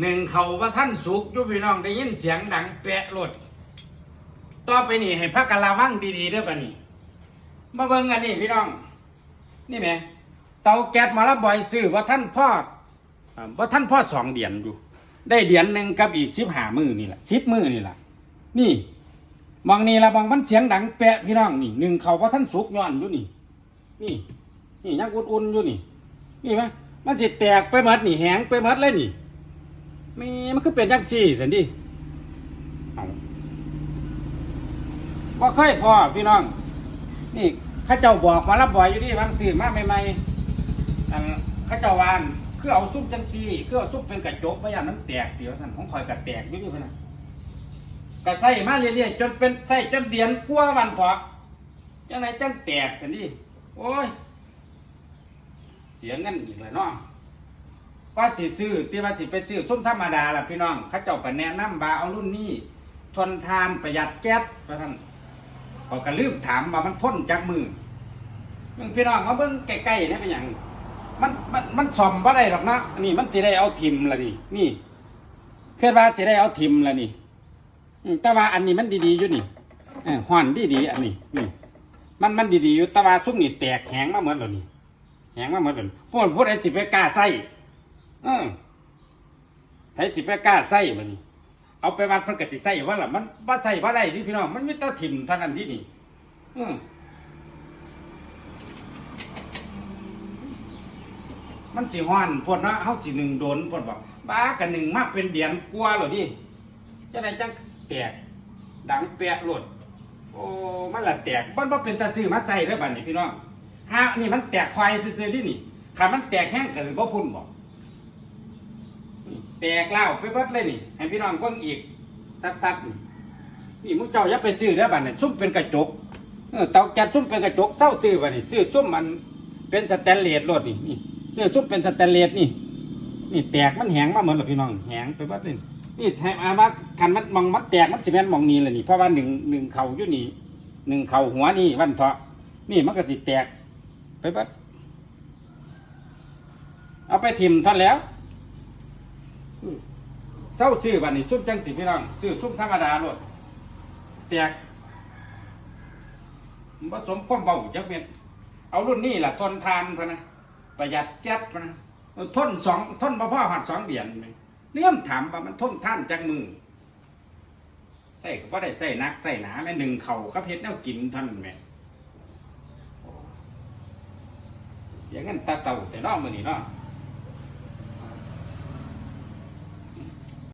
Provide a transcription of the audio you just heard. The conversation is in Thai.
หนึ่งเขาว่าท่านสุกยุพี่น้องได้ยินเสียงดังแปะรถต่อไปนี่ให้พักกะลาวังดีๆเด้อปะนี่มาเบิ่งอันนี้พี่น้อง นี่แหมเตาแก๊สมาละบ่อยซื้อว่าท่านพ่อว่าท่านพ่อสองเดือนอยู่ได้เดือนหนึ่งกับอีกสิบหามือนี่แหละสิบมือนี่แหละนี่มองนี่ละมองมันเสียงดังแปะพี่น้องนี่หนึ่งเขาว่าท่านสุกย้อนอยู่นี่ นี่นี่ยังอุ่นๆอยู่นี่ นี่ไหมมันสิแตกไปหมดนี่แหงไปหมดเลยนี่ มีมันคือเป็นจังซี่สันดิว่าเคยพอพี่น้อง นี่ข้าเจ้าบอกมารับบ่อยอยู่นี่บางสื่อมาใหม่ๆอันข้าเจ้าวานคือเอาซุ่มจังซี่คือเอาซุ่มเป็นกระจกพยานน้ำแตกเดี๋ยวท่านของคอยกระแตกอยู่นี่พะนะกระใส่มาเรื่อยๆจนเป็นใส่จนเดียนกลัววันถอะจังไหนจังแตกสันดิโอ้ย เสียเงินอีกแล้วเนาะ ก็สิซื้อที่ว่าสิไปซื้อส้มธรรมดาล่ะพี่น้องเขาเจ้าก็แนะนำว่าเอารุ่นนี้ ทนทานประหยัดแก๊สว่าท่านเขาก็ลืมถามว่ามันทนจากมือมึงพี่น้องมาเบิ่งใกล้ๆนี่เป็นหยังมันมันมันซ่อมบ่ได้หรอกนะนี่มันสิได้เอาทิมละนี่นี่เคิดว่าสิได้เอาทิมละนี่แต่ว่าอันนี้มันดีๆอยู่นี่ห่อนดีๆอันนี้นี่มันมันดีๆอยู่แต่ว่าซุมนี่แตกแข็งมาเหมือนแล้วนี่แหงมาเหมดเลยพวกพูดไอ้สิไปกล้าใส่ เออไอ้สิไปกล้าใส่มันนี่เอาไปวัดเพิ่นก็สิใส่ว่าล่ะมันบ่ใส่บ่ได้นี่พี่น้องมันมีแต่ถิ่มเท่านั้นที่นี่อืมมันสิฮ้อนพวดเนาะเฮาสิหนึ่งโดนพวดบอกบ้ากันหนึ่งมาเป็นเดือนกว่าแล้วดิจังไดจังแตก ดังแปะโลดโอ้มันละแตกมันบ่เป็นตาซื้อมาใส่เด้อบัดนี้พี่น้องฮะนี่มันแตกควายซื่อๆนี่นี่ขามันแตกแห้งก็คือบ่พุ่นบ่นี่ แตกเล่าวไปเบิดเลยนี่ ให้พี่น้องเบิ่งอีกซัดๆนี่นี่มุกเจ้าอย่าไปซื้อเด้อบัดนี้ซุ่มเป็นกระจกเออเตาแก๊สซุ่มเป็นกระจกเศร้าซื้อบัดนี้ซื้อซุ่มมันเป็นสแตนเลสโลดนี่นี่ซื้อซุ่มเป็นสแตนเลสนี่ นี่แตกมันแหงมาเหมือนล่ะพี่น้องแหงไปเบิดเลยนี่แทบอาว่าคันมันมองมันแตกมันสิแม่นมองนี่แหละนี่เพราะว่าหนึ่งหนึ่งเข่าอยู่นี่หนึ่งเข่าหัวนี่วันเถาะนี่มันก็สิแตกไปเบัดเอาไปถิ่มท่านแล้ว เศร้าชื่อบันนี้ชุ่มจังสิพี่น้องชื่อชุ่มธรรมดาโลดแตกผสมความเบาจักเม็ดเอารุ่นนี้ล่ะทนทานพนะประหยัดแก๊สพนะทนสองทนบ่พ่อหัดสองเดือนเนื่อถามว่ามันทนท่านจักมือใส่ก็ได้ใส่นักใส่หนาแม่หนึ่งเข่ากับเฮ็ดแนวกินท่านแม่เสียเงินตาเต่าแต่นอกมือนี่เนาะ